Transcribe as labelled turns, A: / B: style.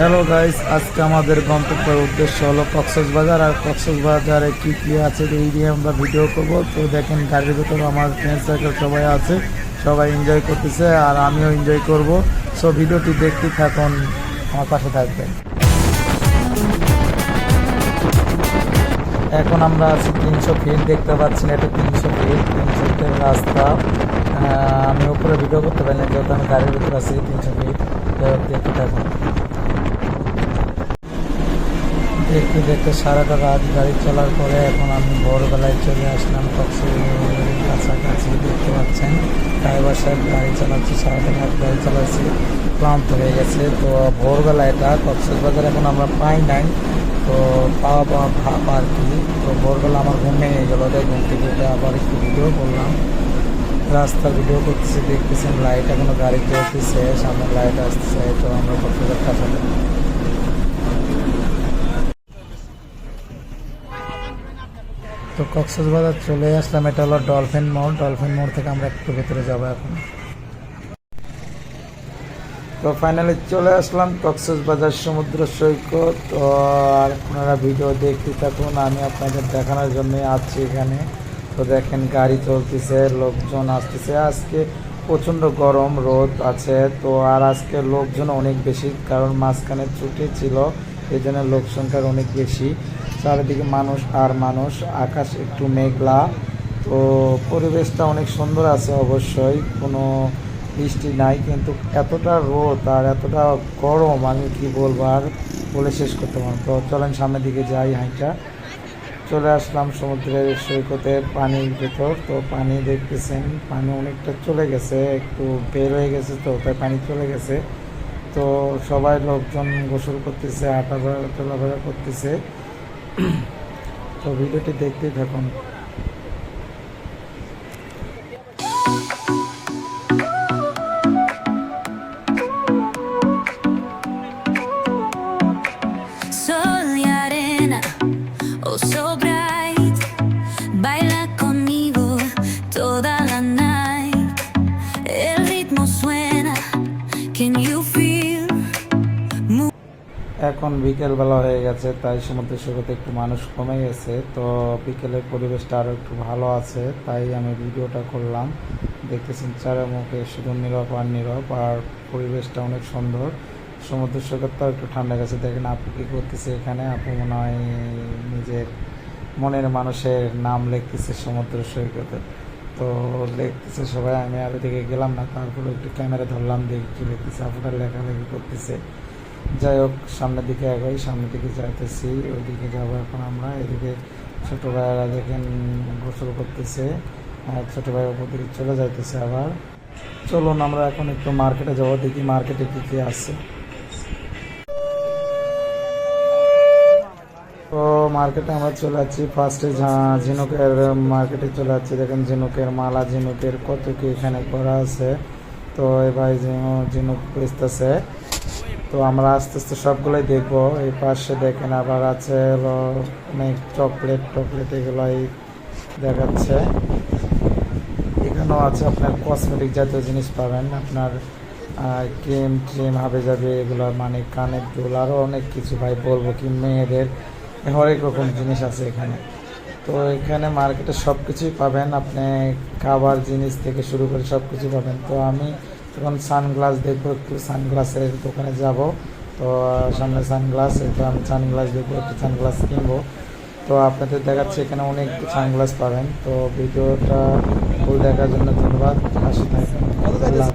A: Hello guys আজকে আমাদের গন্তব্যের উদ্দেশ্য হলো কক্সবাজার, আর কক্সবাজারে কি কি আছে এই নিয়ে আমরা ভিডিও করব। তো দেখেন, গাড়ির ভিতরে আমার ফ্রেন্ড সার্কেল সবাই আছে, সবাই এনজয় করতেছে, আর আমিও এনজয় করব। সো ভিডিওটি দেখতে থাকুন, আমার পাশে থাকবেন। এখন আমরা আছি তিনশো ফিট দেখতে পাচ্ছেন এটা তিনশো ফিট তিনশো ফিটের রাস্তা। আমি উপরে ভিডিও করতে পারি না, যেহেতু আমি গাড়ির ভিতরে আছি, তিনশো ফিট দেখতে থাকুন। দেখতে দেখতে সারাটা রাত গাড়ি চলার পরে এখন আমি ভোরবেলায় চলে আসলাম কক্সবাজারের কাছাকাছি, দেখতে পাচ্ছেন। ড্রাইভার সাহেব গাড়ি চালাচ্ছে সারাটা রাত গাড়ি চালাচ্ছি, ক্লান্ত হয়ে গেছে। তো ভোরবেলা এটা কক্সবাজার এখন আমরা পাই নাই, তো পাওয়া পাওয়া ভাব আর কি। তো ভোরবেলা আমার ঘুম ভেঙে গেল, তাই ঘুম থেকে আবার একটু ভিডিও করলাম। রাস্তা ভিডিও করতেছি, দেখতেছেন লাইট এখনও গাড়ি চলতেছে, সামনে লাইট আসতেছে, তো আমরা কক্সবাজার কাছাকাছি তো কক্সবাজার চলে আসলাম, এটা হলো ডলফিন মোড় ডলফিন মোড় থেকে আমরা একটু ভেতরে যাব এখন। তো ফাইনালি চলে আসলাম কক্সবাজার সমুদ্র সৈকত। তো আর আপনারা ভিডিও দেখতে থাকুন, আমি আপনাদের দেখানোর জন্য আছি এখানে। তো দেখেন গাড়ি চলতেছে, লোকজন আসতেছে। আজকে প্রচণ্ড গরম, রোদ আছে। তো আর আজকে লোকজন অনেক বেশি, কারণ মাঝখানে ছুটি ছিল এই জন্য লোক সংখ্যার অনেক বেশি। চারিদিকে মানুষ আর মানুষ, আকাশ একটু মেঘলা। তো পরিবেশটা অনেক সুন্দর আছে অবশ্যই, কোনো বৃষ্টি নাই, কিন্তু এতটা রোদ আর এতটা গরম, আমি কি বলব আর বলে শেষ করতে পারব তো চলেন সামনের দিকে যাই হাইটা। চলে আসলাম সমুদ্রের সৈকতের পানির ভেতর। তো পানি দেখতেছেন, পানি অনেকটা চলে গেছে, একটু বের হয়ে গেছে তো, তাই পানি চলে গেছে। তো সবাই লোকজন গোসল করতেছে আটা চলাফেরা করতেছে। তো ভিডিওটি দেখতেই থাকুন।
B: Sol
A: এখন বিকেলবেলা হয়ে গেছে, তাই সমুদ্র সৈকতে একটু মানুষ কমে গেছে। তো বিকেলের পরিবেশটা আরও একটু ভালো আছে, তাই আমি ভিডিওটা করলাম। দেখতেছেন চারিমুখে শুধু নীরব আর নীরব, আর পরিবেশটা অনেক সুন্দর। সমুদ্র সৈকতটাও একটু ঠান্ডা গেছে, দেখেন আপু কী করতেছে এখানে? আপু মনে হয় নিজের মনের মানুষের নাম লিখতেছে সমুদ্র সৈকতে। তো লিখতেছে সবাই, আমি আর দিকে গেলাম না তারপরে একটু ক্যামেরা ধরলাম, দেখি লিখতেছে, আপুটা লেখালেখি করতেছে। যাই হোক, সামনের দিকে এগোই সামনের দিকে যাইতেছি, ওইদিকে যাব এখন আমরা, এদিকে ছোটো ভাইয়েরা দেখেন গোসল করতেছে ছোটো ভাই ওপর দিকে চলে যাইতেছে আবার। চলুন আমরা এখন একটু মার্কেটে যাব, দেখি মার্কেটে কী কী আছে। তো মার্কেটে আমরা চলে যাচ্ছি ফার্স্টে ঝিনুকের মার্কেটে চলে যাচ্ছি, দেখেন ঝিনুকের মালা, ঝিনুকের কত কি এখানে করা আছে। তো এই ভাই ঝিনুক বেচতেছে। তো আমরা আস্তে আস্তে সবগুলোই দেখব। এই পাশে দেখেন আবার আছে অনেক চকলেট টকলেট এগুলোই দেখাচ্ছে। এখানেও আছে আপনার কসমেটিক জাতীয় জিনিস পাবেন। আপনার ক্রিম ট্রিম হাবে যাবে এগুলো মানে কানের দুল আরও অনেক কিছু ভাই বলব কি মেয়েদের। হরেক রকম জিনিস আছে এখানে। তো এখানে মার্কেটে সব কিছুই পাবেন। আপনি খাবার জিনিস থেকে শুরু করে সব কিছু পাবেন। তো আমি তখন সানগ্লাস দেখব একটু সানগ্লাসের দোকানে যাব। তো সামনে সানগ্লাস তো আমি সানগ্লাস দেখব একটু সানগ্লাস কিনবো। তো আপনাদের দেখাচ্ছে এখানে অনেক সানগ্লাস পাবেন। তো ভিডিওটা ফুল দেখার জন্য ধন্যবাদ। আসি থাকবেন